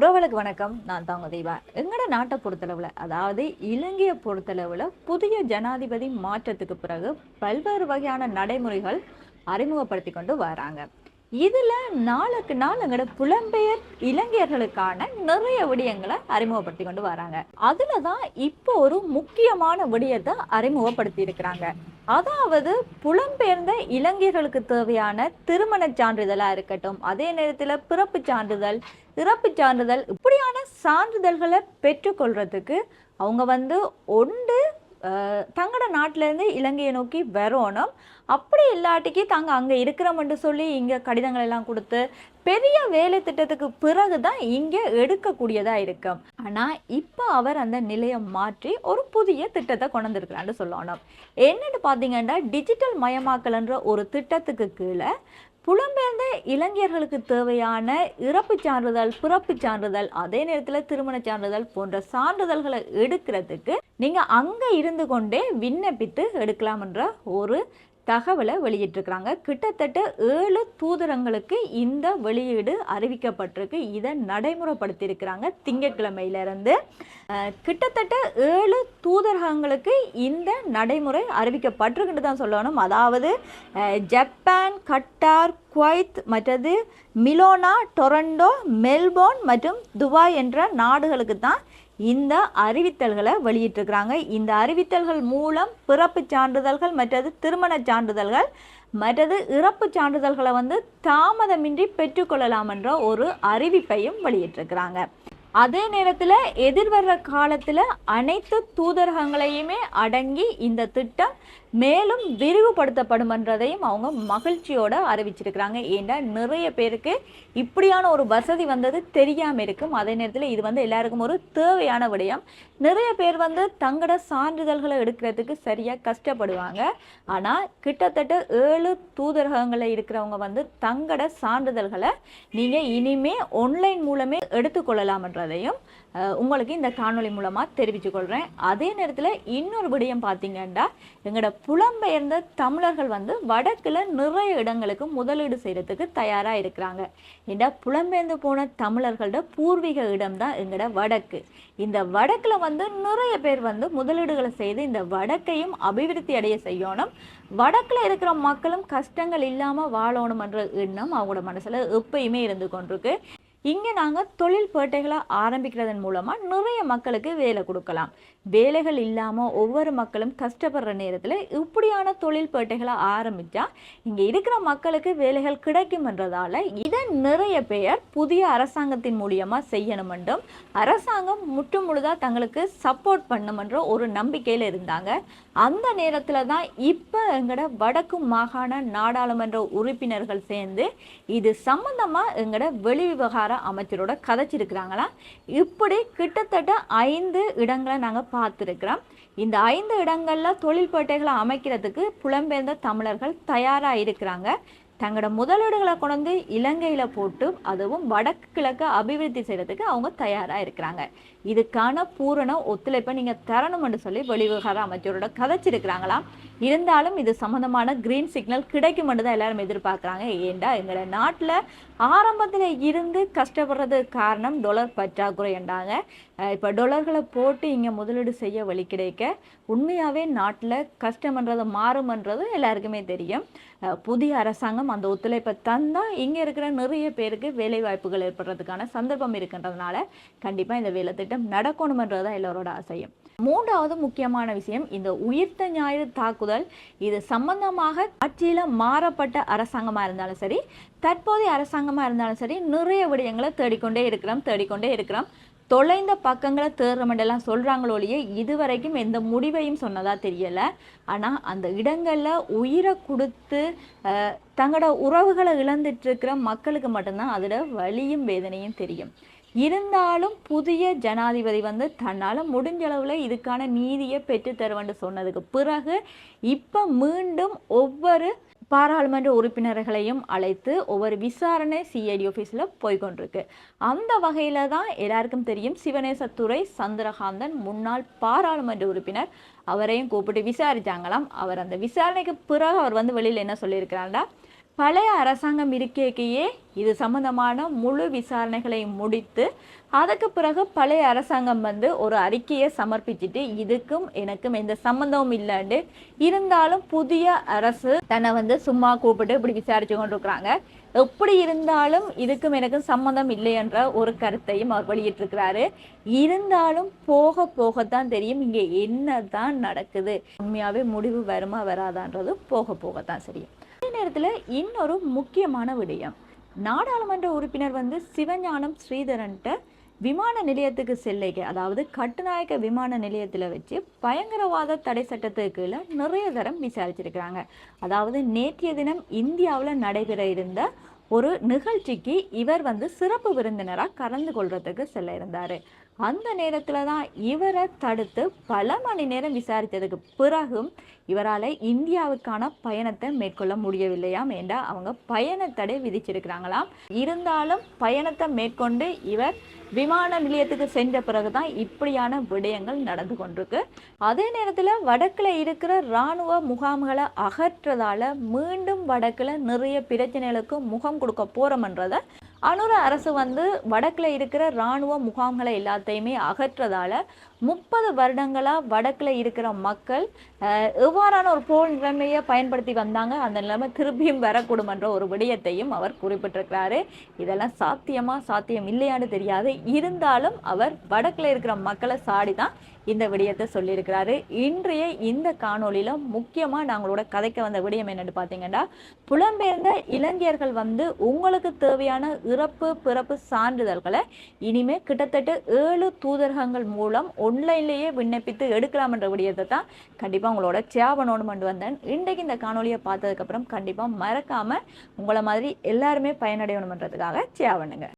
உறவுகளுக்கு வணக்கம். நான் தாங்க தெய்வா எங்களோட நாட்டை பொறுத்தளவில் அதாவது இலங்கையை பொறுத்தளவில் புதிய ஜனாதிபதி மாற்றத்துக்கு பிறகு பல்வேறு வகையான நடைமுறைகள் அறிமுகப்படுத்தி கொண்டு வராங்க. இதில் நாளுக்கு நாள் எங்களோட புலம்பெயர் இளைஞர்களுக்கான நிறைய விடயங்களை அறிமுகப்படுத்தி கொண்டு வராங்க. அதில் தான் இப்போ ஒரு முக்கியமான விடயத்தை அறிமுகப்படுத்தி இருக்கிறாங்க. அதாவது புலம்பெயர்ந்த இளைஞர்களுக்கு தேவையான திருமண சான்றிதழாக இருக்கட்டும் அதே நேரத்தில் பிறப்பு சான்றிதழ் இறப்பு சான்றிதழ் இப்படியான சான்றிதழ்களை பெற்றுக்கொள்றதுக்கு அவங்க வந்து ஒன்று தங்களோட நாட்டிலேருந்து இலங்கையை நோக்கி வரணும். அப்படி இல்லாட்டிக்கு தாங்க அங்கே இருக்கிறோம்னு சொல்லி இங்கே கடிதங்கள் எல்லாம் கொடுத்து பெரிய வேலை திட்டத்துக்கு பிறகு தான் இங்கே எடுக்கக்கூடியதாக இருக்கும். ஆனால் இப்போ அவர் அந்த நிலையை மாற்றி ஒரு புதிய திட்டத்தை கொண்டு வந்திருக்கிறான்னு சொல்லணும். என்னென்னு பார்த்தீங்கன்னா டிஜிட்டல் மயமாக்கல்ன்ற ஒரு திட்டத்துக்கு கீழே புலம்பெயர்ந்த இளைஞர்களுக்கு தேவையான இறப்பு சான்றிதழ் பிறப்பு சான்றிதழ் அதே நேரத்தில் திருமண சான்றிதழ் போன்ற சான்றிதழ்களை எடுக்கிறதுக்கு நீங்கள் அங்கே இருந்து கொண்டே விண்ணப்பித்து எடுக்கலாம்ன்ற ஒரு தகவலை வெளியிட்டிருக்கிறாங்க. கிட்டத்தட்ட ஏழு தூதரங்களுக்கு இந்த வெளியீடு அறிவிக்கப்பட்டிருக்கு. இதை நடைமுறைப்படுத்தியிருக்கிறாங்க திங்கட்கிழமையிலிருந்து. கிட்டத்தட்ட ஏழு தூதரகங்களுக்கு இந்த நடைமுறை அறிவிக்கப்பட்டிருக்குன்னு தான் சொல்லணும். அதாவது ஜப்பான் கட்டார் குவைத் மற்றது மிலோனா டொரண்டோ மெல்போர்ன் மற்றும் துபாய் என்ற நாடுகளுக்கு தான் இந்த அறிவித்தல்களை வெளியிட்டிருக்கிறாங்க. இந்த அறிவித்தல்கள் மூலம் பிறப்பு சான்றிதழ்கள் மற்றது திருமண சான்றிதழ்கள் மற்றது இறப்பு சான்றிதழ்களை வந்து தாமதமின்றி பெற்றுக்கொள்ளலாம் என்ற ஒரு அறிவிப்பையும் வெளியிட்டிருக்கிறாங்க. அதே நேரத்தில் எதிர்வர்ற காலத்தில் அனைத்து தூதரகங்களையுமே அடங்கி இந்த திட்டம் மேலும் விரிவுபடுத்தப்படும் என்றதையும் அவங்க மகிழ்ச்சியோடு அறிவிச்சிருக்கிறாங்க. ஏன்னா நிறைய பேருக்கு இப்படியான ஒரு வசதி வந்தது தெரியாமல் இருக்கும். அதே நேரத்தில் இது வந்து எல்லாருக்கும் ஒரு தேவையான விடயம். நிறைய பேர் வந்து தங்களோட சான்றிதழ்களை எடுக்கிறதுக்கு சரியாக கஷ்டப்படுவாங்க. ஆனால் கிட்டத்தட்ட ஏழு தூதரகங்களில் இருக்கிறவங்க வந்து தங்களோட சான்றிதழ்களை நீங்கள் இனிமே ஆன்லைன் மூலமே எடுத்துக்கொள்ளலாம்ன்ற அஹ், உங்களுக்கு இந்த காணொலி மூலமாக தெரிவித்து கொள்கிறேன் அதே நேரத்தில் இன்னொரு விடயம் பார்த்தீங்கன்னா எங்களோட புலம்பெயர்ந்த தமிழர்கள் வந்து வடக்கில் நிறைய இடங்களுக்கு முதலீடு செய்கிறதுக்கு தயாராக இருக்கிறாங்க. ஏன்னா புலம்பெயர்ந்து போன தமிழர்களோட பூர்வீக இடம் தான் எங்களோட வடக்கு. இந்த வடக்கில் வந்து நிறைய பேர் வந்து முதலீடுகளை செய்து இந்த வடக்கையும் அபிவிருத்தி அடைய செய்யணும். வடக்கில் இருக்கிற மக்களும் கஷ்டங்கள் இல்லாமல் வாழணுமன்ற எண்ணம் அவங்களோட மனசில் எப்பயுமே இருந்து கொண்டிருக்கு. இங்கே நாங்கள் தொழில் பேட்டைகளை ஆரம்பிக்கிறதன் மூலமாக நிறைய மக்களுக்கு வேலை கொடுக்கலாம். வேலைகள் இல்லாமல் ஒவ்வொரு மக்களும் கஷ்டப்படுற நேரத்தில் இப்படியான தொழில் பேட்டைகளை ஆரம்பித்தா இங்கே இருக்கிற மக்களுக்கு வேலைகள் கிடைக்கும்ன்றதால இதை நிறைய பேர் புதிய அரசாங்கத்தின் மூலியமாக செய்யணும் என்றும் அரசாங்கம் முற்று முழுதாக தங்களுக்கு சப்போர்ட் பண்ணுமென்ற ஒரு நம்பிக்கையில் இருந்தாங்க. அந்த நேரத்தில் தான் இப்போ எங்களோட வடக்கு மாகாண நாடாளுமன்ற உறுப்பினர்கள் சேர்ந்து இது சம்பந்தமாக எங்களோட வெளிவிவகார அமைச்சரோட கதைச்சிருக்கிறாங்களா? இப்படி கிட்டத்தட்ட ஐந்து இடங்களை நாங்கள் பார்த்துருக்கிறோம். இந்த ஐந்து இடங்களில் தொழில்பேட்டைகளை அமைக்கிறதுக்கு புலம்பெயர்ந்த தமிழர்கள் தயாராக இருக்கிறாங்க. தங்களோட முதலீடுகளை கொண்டு இலங்கையில் போட்டு அதுவும் வடக்கு கிழக்கு அபிவிருத்தி செய்கிறதுக்கு அவங்க தயாராக இருக்கிறாங்க. இதுக்கான பூரண ஒத்துழைப்பை நீங்கள் தரணும்னு சொல்லி வெளிவிவகார அமைச்சரோட கதைச்சிருக்கிறாங்களாம். இருந்தாலும் இது சம்மந்தமான கிரீன் சிக்னல் கிடைக்கும்னு தான் எல்லாரும் எதிர்பார்க்குறாங்க. ஏண்டா எங்களோட நாட்டில் ஆரம்பத்தில் இருந்து கஷ்டப்படுறது காரணம் டொலர் பற்றாக்குறை என்றாங்க. இப்போ டொலர்களை போட்டு இங்கே முதலீடு செய்ய வழி கிடைக்க உண்மையாகவே நாட்டில் கஷ்டம்ன்றது மாறுமன்றது எல்லாருக்குமே தெரியும். புதிய அரசாங்கம் அந்த ஒத்துழைப்பை தந்தால் இங்கே இருக்கிற நிறைய பேருக்கு வேலை வாய்ப்புகள் ஏற்படுறதுக்கான சந்தர்ப்பம் இருக்கின்றதுனால கண்டிப்பாக இந்த வேலை திட்டம் நடக்கணுமன்றது தான் எல்லோரோட ஆசையும். மூன்றாவது முக்கியமான விஷயம் இந்த உயிர்த்த ஞாயிறு தாக்குதல். இது சம்பந்தமாக ஆட்சியில் மாறப்பட்ட அரசாங்கமாக இருந்தாலும் சரி தற்போதைய அரசாங்கமாக இருந்தாலும் சரி நிறைய விடயங்களை தேடிக்கொண்டே இருக்கிறோம் தேடிக்கொண்டே இருக்கிறோம். தொலைந்த பக்கங்களை தேடுறமெண்டெல்லாம் சொல்கிறாங்களோலையே இதுவரைக்கும் எந்த முடிவையும் சொன்னதாக தெரியலை. ஆனால் அந்த இடங்களில் உயிரை கொடுத்து தங்களோட உறவுகளை இழந்துட்டு இருக்கிற மக்களுக்கு மட்டும்தான் அதோட வலியும் வேதனையும் தெரியும். இருந்தாலும் புதிய ஜனாதிபதி வந்து தன்னால் முடிஞ்ச அளவில் இதுக்கான நீதியை பெற்று சொன்னதுக்கு பிறகு இப்போ மீண்டும் ஒவ்வொரு பாராளுமன்ற உறுப்பினர்களையும் அழைத்து ஒவ்வொரு விசாரணை சிஐடி ஆஃபீஸில் போய்கொண்டிருக்கு அந்த வகையில் தான் எல்லாருக்கும் தெரியும் சிவனேசத்துறை சந்திரகாந்தன் முன்னாள் பாராளுமன்ற உறுப்பினர் அவரையும் கூப்பிட்டு விசாரித்தாங்களாம் அவர் அந்த விசாரணைக்கு பிறகு அவர் வந்து வெளியில் என்ன சொல்லியிருக்கிறாண்டா பழைய அரசாங்கம் இருக்கையே இது சம்பந்தமான முழு விசாரணைகளை முடித்து அதுக்கு பிறகு பழைய அரசாங்கம் வந்து ஒரு அறிக்கையை சமர்ப்பிச்சுட்டு இதுக்கும் எனக்கும் எந்த சம்மந்தமும் இல்லைன்னு இருந்தாலும் புதிய அரசு தன்னை வந்து சும்மா கூப்பிட்டு இப்படி விசாரிச்சு கொண்டிருக்கிறாங்க. எப்படி இருந்தாலும் இதுக்கும் எனக்கும் சம்மந்தம் இல்லை என்ற ஒரு கருத்தையும் அவர் வெளியிட்டிருக்கிறாரு. இருந்தாலும் போக போகத்தான் தெரியும். இங்கே என்ன தான் நடக்குது? உண்மையாகவே முடிவு வருமா வராதான்றது போக போகத்தான் தெரியும். நேரத்தில் இன்னொரு முக்கியமான விடயம். நாடாளுமன்ற உறுப்பினர் வந்து சிவஞானம் ஸ்ரீதரன்ட்ட விமான நிலையத்துக்கு செல்லைக்கு அதாவது கட்டுநாயக்க விமான நிலையத்தில் வச்சு பயங்கரவாத தடை சட்டத்துக்கு கீழே நிறைய தரம் விசாரிச்சிருக்கிறாங்க. அதாவது நேற்றைய தினம் இந்தியாவில் நடைபெற இருந்த ஒரு நிகழ்ச்சிக்கு இவர் வந்து சிறப்பு விருந்தினராக கலந்து கொள்றதுக்கு செல்ல இருந்தார். அந்த நேரத்தில் தான் இவரை தடுத்து பல மணி நேரம் விசாரித்ததுக்கு பிறகும் இவரால் இந்தியாவுக்கான பயணத்தை மேற்கொள்ள முடியவில்லையாம் ஏண்டா? அவங்க பயணத்தடை விதிச்சிருக்கிறாங்களாம். இருந்தாலும் பயணத்தை மேற்கொண்டு இவர் விமான நிலையத்துக்கு சென்ற பிறகு தான் இப்படியான விடயங்கள் நடந்து கொண்டிருக்கு. அதே நேரத்தில் வடக்கில் இருக்கிற இராணுவ முகாம்களை அகற்றதால் மீண்டும் வடக்கில் நிறைய பிரச்சனைகளுக்கு முகம் கொடுக்க போகிறோம்ன்றதை அனுர அரசு வந்து வடக்கில் இருக்கிற இராணுவ முகாம்களை எல்லாத்தையுமே அகற்றதால முப்பது வருடங்களாக வடக்கில் இருக்கிற மக்கள் எவ்வாறான ஒரு போர் நிலைமையை பயன்படுத்தி வந்தாங்க அந்த நிலைமை திரும்பியும் வரக்கூடும் என்ற ஒரு விடயத்தையும் அவர் குறிப்பிட்டிருக்கிறாரு. இதெல்லாம் சாத்தியமாக சாத்தியம் இல்லையான்னு தெரியாது. இருந்தாலும் அவர் வடக்கில் இருக்கிற மக்களை சாடி தான் இந்த விடயத்தை சொல்லியிருக்கிறாரு. இன்றைய இந்த காணொளியில முக்கியமாக நாங்களோட கதைக்க வந்த விடயம் என்னன்னு பார்த்தீங்கன்னா புலம்பெயர்ந்த இளைஞர்கள் வந்து உங்களுக்கு தேவையான இறப்பு பிறப்பு சான்றிதழ்களை இனிமே கிட்டத்தட்ட ஏழு தூதரகங்கள் மூலம் ஒன்லைன்லேயே விண்ணப்பித்து எடுக்கலாம் என்ற விடயத்தை தான் கண்டிப்பாக உங்களோட ஷேர் பண்ணணும்னு வந்தேன். இன்றைக்கு இந்த காணொலியை பார்த்ததுக்கப்புறம் கண்டிப்பாக மறக்காம உங்களை மாதிரி எல்லாருமே பயனடையணுன்றதுக்காக ஷேர் பண்ணுங்க